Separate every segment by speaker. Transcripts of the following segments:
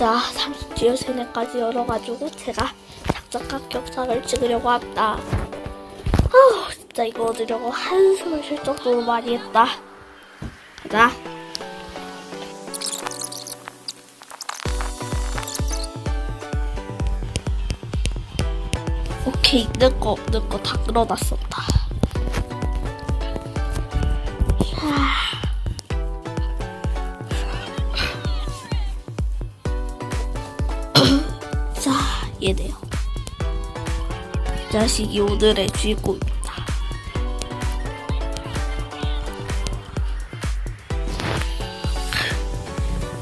Speaker 1: 자, 30지어 세네까지 열어가지고 제가 작작각 격상을 찍으려고 한다. 아, 진짜 이거 얻으려고 한숨을 쉴 정도로 많이 했다. 가자. 오케이, 있는 거다 끌어놨었다. 자식이 오늘의 주인공입니다.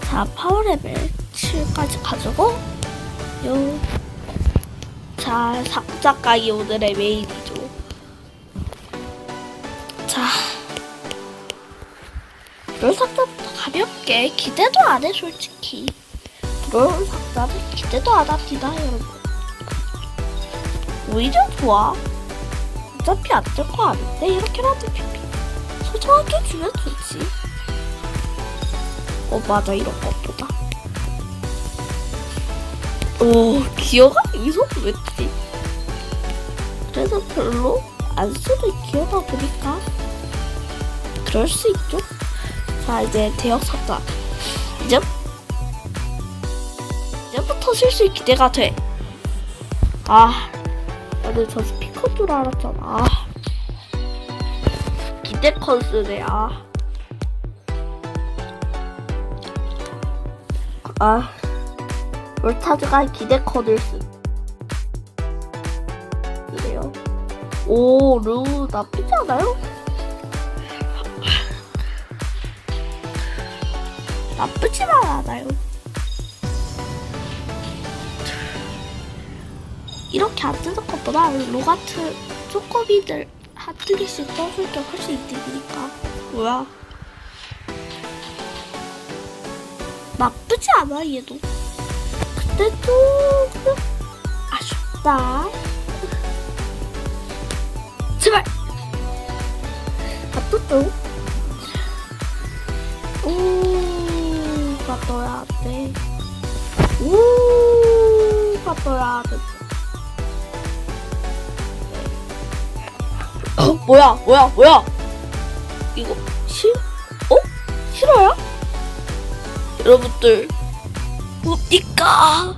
Speaker 1: 자, 파워레벨 7까지 가지고 요. 자, 상자가이 오늘의 메인이죠. 자, 롤 상자부터 가볍게 기대도 안 해, 솔직히. 롤 상자는 기대도 안 합니다, 여러분. 오히려 좋아. 어차피 안될거 아는데, 이렇게라도 피피. 소중하게 주면 좋지. 어, 맞아, 이런 것보다. 오, 기어가 여기서 왜지? 그래서 별로 안 쓰는 기어다 보니까 그럴 수 있죠. 자, 이제 대역 상자. 이제 이제부터 슬슬 기대가 돼. 아, 나는 저 스피커 줄 알았잖아. 아. 기대 컨스네, 아. 아, 롤타즈가 기대 컨을 쓰. 그래요. 오, 루, 나쁘지 않아요? 나쁘지만 않아요. 이렇게 안 뜨는 것보다 로가트 쪼꼬미들 한두 개씩 떠줄 게 훨씬 이득이니까. 뭐야? 나쁘지 않아, 얘도. 근데 조금 아쉽다. 제발! 아, 또 또. 오, 가 떠야 돼. 오, 가 떠야 돼. 어, 뭐야, 뭐야, 뭐야? 이거, 실, 어? 실화야? 여러분들, 뭡니까?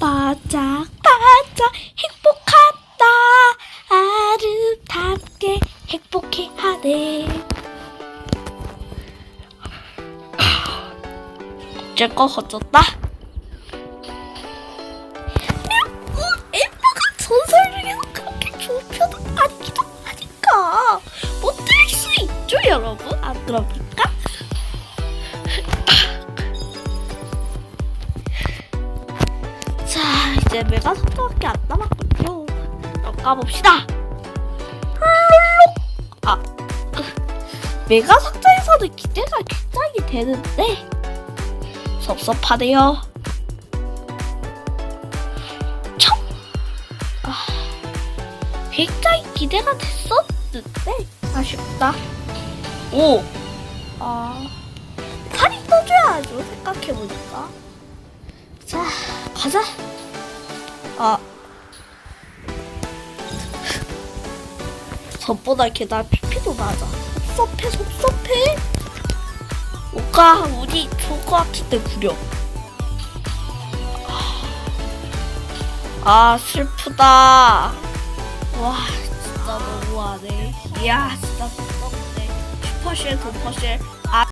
Speaker 1: 반짝, 반짝, 행복하다. 아름답게 행복해 하네. 제거 거쳤다. 여러분? 안 그럽니까? 자, 이제 메가 속도밖에 안 남았군요. 그럼 까봅시다. 룰룩! 아, 메가 상자에서는 기대가 굉장히 되는데 섭섭하네요. 참, 아, 굉장히 기대가 됐었는데 아쉽다. 오, 아, 살이 떠줘야죠. 생각해 보니까. 자, 가자. 아. 전보다 걔나 피피도 낮아. 섭섭해, 섭섭해. 오가 운이 좋을 것 같은데 구려. 아, 슬프다. 와, 진짜 너무하네. 이야, 진짜 섭섭 破身图破身